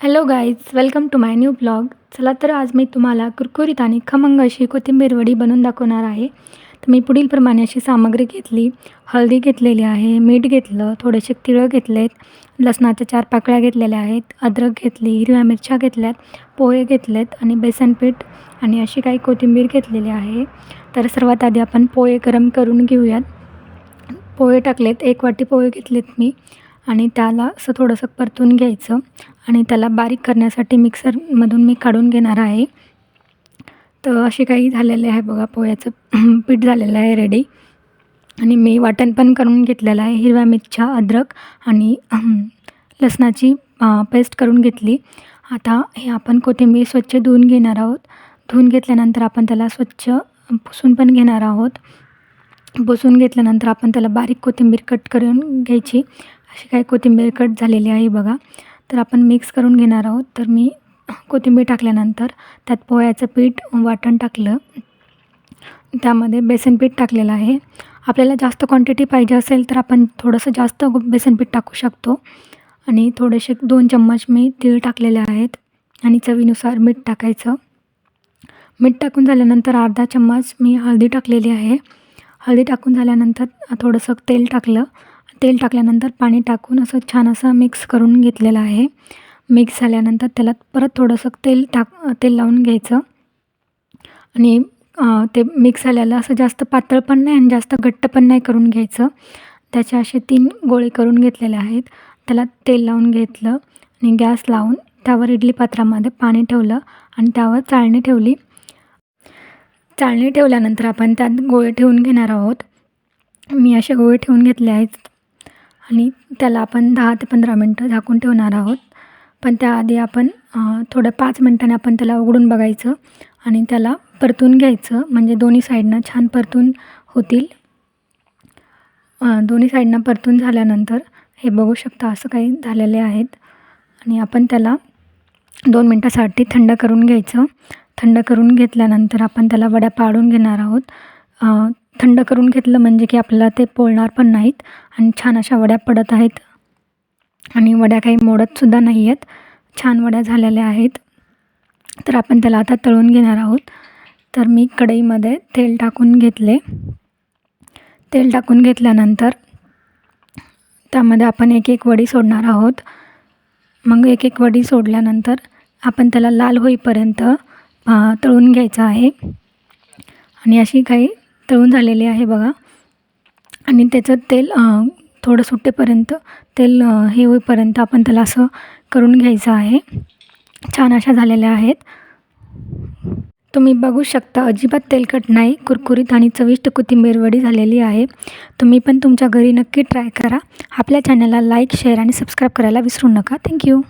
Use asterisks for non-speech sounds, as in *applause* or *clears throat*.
Hello guys welcome to my new blog चला तर आज मी तुम्हाला कुरकुरीत आणि खमंग अशी कोथिंबीर वडी बनवून दाखवणार आहे. तर मी पुढील प्रमाणे अशी सामग्री घेतली. हळदी घेतलेली आहे मीठ घेतलं थोडेसे तिळं घेतलेत लसणाच्या चार पाकळ्या घेतलेल्या आहेत अद्रक घेतली हिरव्या मिरच्या घेतल्यात पोहे घेतलेत आणि बेसनपीठ आणि अशी काही कोथिंबीर घेतलेली आहे. तर सर्वात आधी आपण पोहे गरम करून घेऊयात. पोहे टाकलेत एक वाटी पोहे घेतलेत मी. आणि त्याला असं थोडंसं परतून घ्यायचं आणि त्याला बारीक करण्यासाठी मिक्सरमधून मी काढून घेणार आहे. तर असे काही झालेले आहे बघा पोह्याचं *clears throat* पीठ झालेलं आहे रेडी आणि मी वाटण पण करून घेतलेलं आहे हिरव्या मिरच्या अद्रक आणि *clears throat* लसणाची पेस्ट करून घेतली. आता हे आपण कोथिंबीर स्वच्छ धुवून घेणार आहोत. धुवून घेतल्यानंतर आपण त्याला स्वच्छ पुसून पण घेणार आहोत. पुसून घेतल्यानंतर आपण त्याला बारीक कोथिंबीर कट करून घ्यायची. अशी काही कोथिंबीर कट झालेली आहे बघा. तर आपण मिक्स करून घेणार आहोत. तर मी कोथिंबीर टाकल्यानंतर त्यात पोह्याचं पीठ वाटण टाकलं. त्यामध्ये बेसन पीठ टाकलेलं आहे. आपल्याला जास्त क्वांटिटी पाहिजे असेल तर आपण थोडंसं जास्त बेसन पीठ टाकू शकतो. आणि थोडेसे दोन चम्मच मी तीळ टाकलेले आहेत. आणि चवीनुसार मीठ टाकायचं. मीठ टाकून झाल्यानंतर अर्धा चम्मच मी हळदी टाकलेली आहे. हळदी टाकून झाल्यानंतर थोडंसं तेल टाकलं. तेल टाकल्यानंतर पाणी टाकून असं छान असं मिक्स करून घेतलेलं आहे. मिक्स झाल्यानंतर त्याला परत थोडंसं तेल टाक तेल लावून घ्यायचं. आणि ते मिक्स झाल्याला असं जास्त पातळ पण नाही आणि जास्त घट्ट पण नाही करून घ्यायचं. त्याचे असे तीन गोळे करून घेतलेले आहेत. त्याला तेल लावून घेतलं आणि गॅस लावून त्यावर इडली पात्रामध्ये पाणी ठेवलं आणि त्यावर चाळणी ठेवली. चाळणी ठेवल्यानंतर आपण त्यात गोळे ठेवून घेणार आहोत. मी असे गोळे ठेवून घेतले आहेत. आणि त्याला आपण दहा ते पंधरा मिनटं झाकून ठेवणार आहोत. पण त्याआधी आपण थोडं पाच मिनटाने आपण त्याला उघडून बघायचं आणि त्याला परतून घ्यायचं. म्हणजे दोन्ही साईडनं छान परतून होतील. दोन्ही साईडनं परतून झाल्यानंतर हे बघू शकता असं काही झालेले आहेत. आणि आपण त्याला दोन मिनटासाठी थंड करून घ्यायचं. थंड करून घेतल्यानंतर आपण त्याला वड्या पाडून घेणार आहोत. थंड करून घेतलं म्हणजे की आपल्याला ते पोळणार पण नाहीत आणि छान अशा वड्या पडत आहेत. आणि वड्या काही मोडतसुद्धा नाही आहेत छान वड्या झालेल्या आहेत. तर आपण त्याला आता तळून घेणार आहोत. तर मी कढईमध्ये तेल टाकून घेतले. तेल टाकून घेतल्यानंतर त्यामध्ये आपण एक एक वडी सोडणार आहोत. मग एक एक वडी सोडल्यानंतर आपण त्याला लाल होईपर्यंत तळून घ्यायचं आहे. आणि अशी काही तळून झालेले आहे बघा. आणि त्याचं तेल थोडं सुटेपर्यंत तेल हे होईपर्यंत आपण त्याला असं करून घ्यायचं आहे. छान अशा झालेल्या आहेत. तुम्ही बघू शकता अजिबात तेलकट नाही कुरकुरीत आणि चविष्ट कोथिंबीर वडी झालेली आहे. तुम्ही पण तुमच्या घरी नक्की ट्राय करा. आपल्या चॅनलला लाईक शेअर आणि सबस्क्राईब करायला विसरू नका. थँक्यू